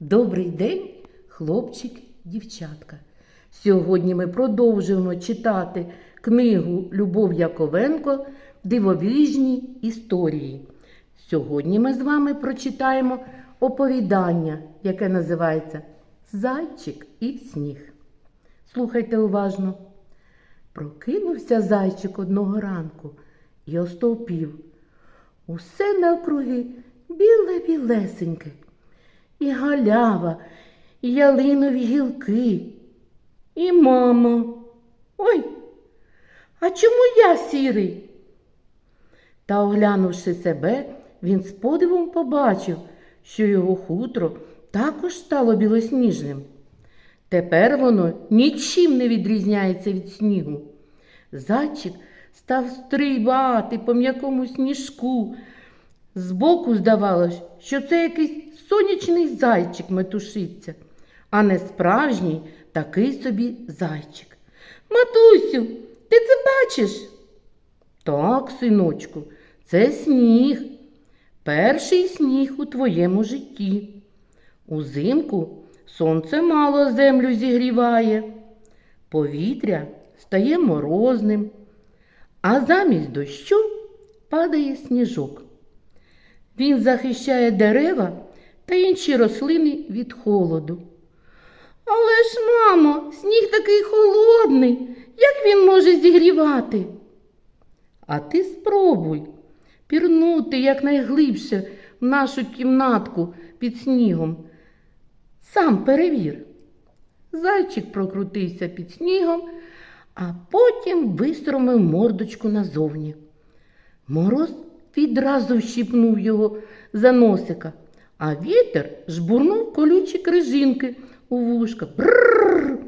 Добрий день, хлопчик, дівчатка. Сьогодні ми продовжуємо читати книгу Любов Яковенко Дивовижні історії. Сьогодні ми з вами прочитаємо оповідання, яке називається Зайчик і сніг. Слухайте уважно. Прокинувся зайчик одного ранку і остовпів. Усе навкруги біле-білесеньке. І галява, і ялинові гілки, і мама. Ой, а чому я сірий? Та, оглянувши себе, він з подивом побачив, що його хутро також стало білосніжним. Тепер воно нічим не відрізняється від снігу. Зайчик став стрибати по м'якому сніжку. Збоку здавалось, що це якийсь сонячний зайчик метушиться, а не справжній такий собі зайчик. Матусю, ти це бачиш? Так, синочку, це сніг. Перший сніг у твоєму житті. Узимку сонце мало землю зігріває, повітря стає морозним, а замість дощу падає сніжок. Він захищає дерева та інші рослини від холоду. Але ж, мамо, сніг такий холодний, як він може зігрівати? А ти спробуй пірнути якнайглибше в нашу кімнатку під снігом. Сам перевір. Зайчик прокрутився під снігом, а потім вистромив мордочку назовні. Мороз відразу вщипнув його за носика, а вітер жбурнув колючі крижинки у вушка. Бррр,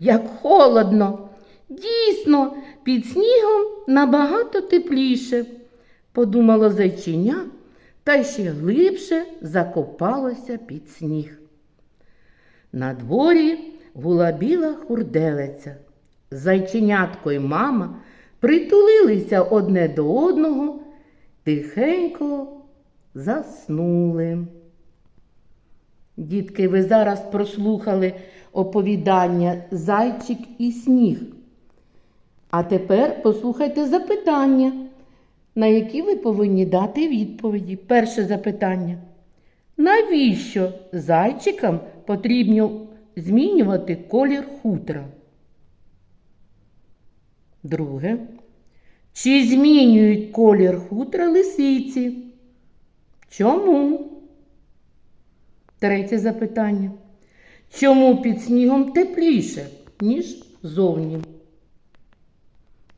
як холодно. Дійсно, під снігом набагато тепліше, подумало зайчиня та ще глибше закопалося під сніг. На дворі гула біла хурделиця. Зайченятко й мама притулилися одне до одного, тихенько заснули. Дітки, ви зараз прослухали оповідання Зайчик і сніг. А тепер послухайте запитання, на які ви повинні дати відповіді. Перше запитання. Навіщо зайчикам потрібно змінювати колір хутра? Друге. Чи змінюють колір хутра лисиці? Чому? Третє запитання. Чому під снігом тепліше, ніж зовні?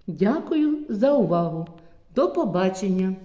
Дякую за увагу. До побачення!